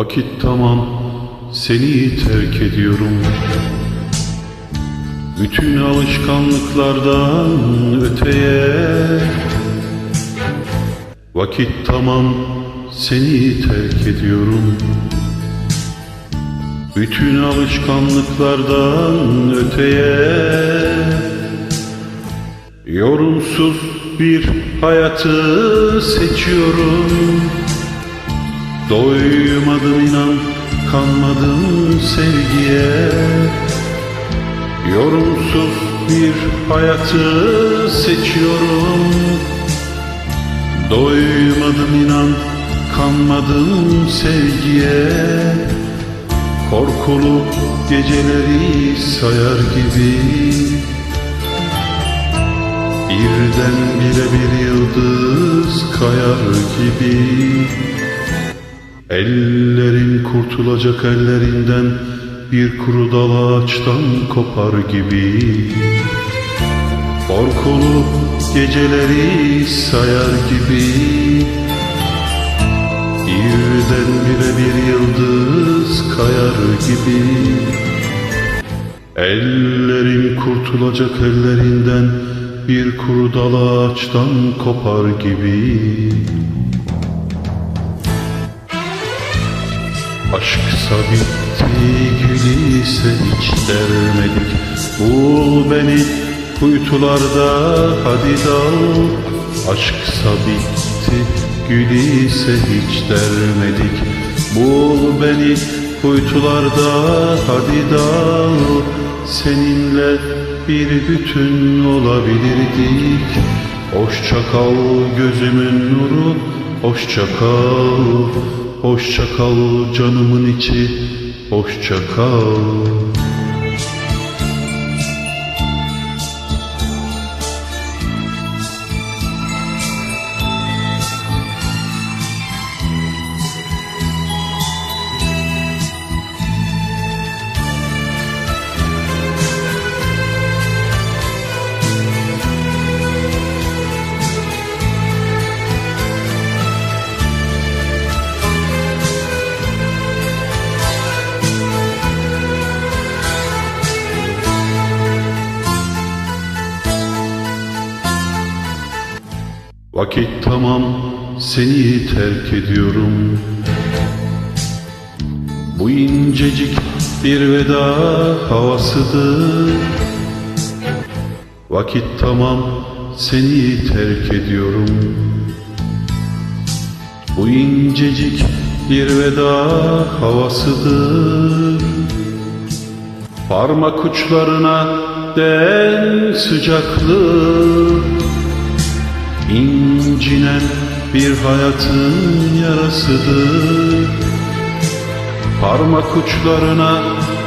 Vakit tamam seni terk ediyorum. Bütün alışkanlıklardan öteye. Vakit tamam seni terk ediyorum. Bütün alışkanlıklardan öteye. Yorumsuz bir hayatı seçiyorum Doymadım inan kanmadım sevgiye. Yorumsuz bir hayatı seçiyorum. Doymadım inan kanmadım sevgiye. Korkulu geceleri sayar gibi. Birden bile bir yıldız kayar gibi Ellerin kurtulacak ellerinden Bir kuru dal ağaçtan kopar gibi. Korkulu geceleri sayar gibi. Birden bile bir yıldız kayar gibi. Ellerin kurtulacak ellerinden Bir kuru dal ağaçtan kopar gibi Aşksa bitti gül ise hiç dermedik. Bul beni kuytularda hadi dal. Aşksa bitti gül ise hiç dermedik. Bul beni kuytularda hadi dal. Seninle bir bütün olabilirdik. Hoşça kal gözümün nuru Hoşça kal Hoşça kal canımın içi Hoşça kal Vakit tamam seni terk ediyorum. Bu incecik bir veda havasıdır. Vakit tamam seni terk ediyorum. Bu incecik bir veda havasıdır. Parmak uçlarına den sıcaklık İncinen bir hayatın yarasıdır. Parmak uçlarına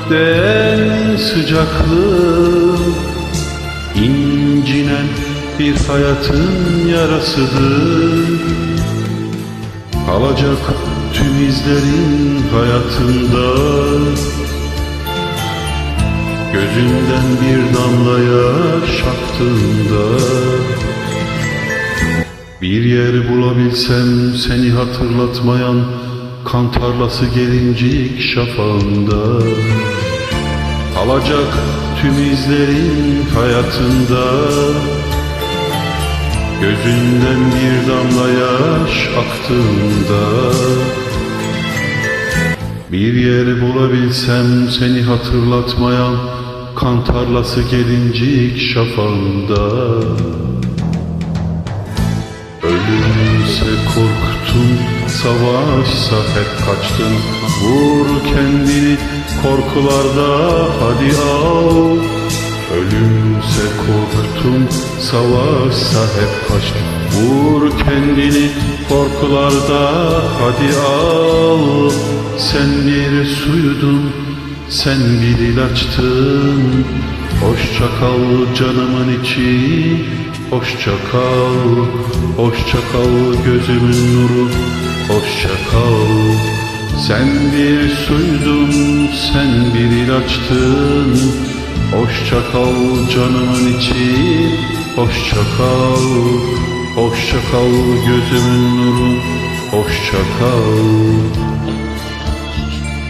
değen sıcaklık. İncinen bir hayatın yarasıdır. Kalacak tüm izlerin hayatında. Gözünden bir damla yaş aktığında bir yer bulabilsem seni hatırlatmayan Kan tarlası gelincik şafağında. Kalacak tüm izlerin hayatında. Gözünden bir damla yaş aktığında. Bir yer bulabilsem seni hatırlatmayan Kan tarlası gelincik şafağında savaşsa hep kaçtın. Vur kendini korkularda hadi al. Ölümse korktun, savaşsa hep kaçtın. Vur kendini korkularda hadi al. Sen bir suyudun, sen bir ilaçtın. Hoşça kal canımın içi Hoşça kal, hoşça kal gözümün nuru Hoşça kal. Sen bir suydun, sen bir ilaçtın. Hoşça kal canımın içi Hoşça kal, hoşça kal gözümün nuru Hoşça kal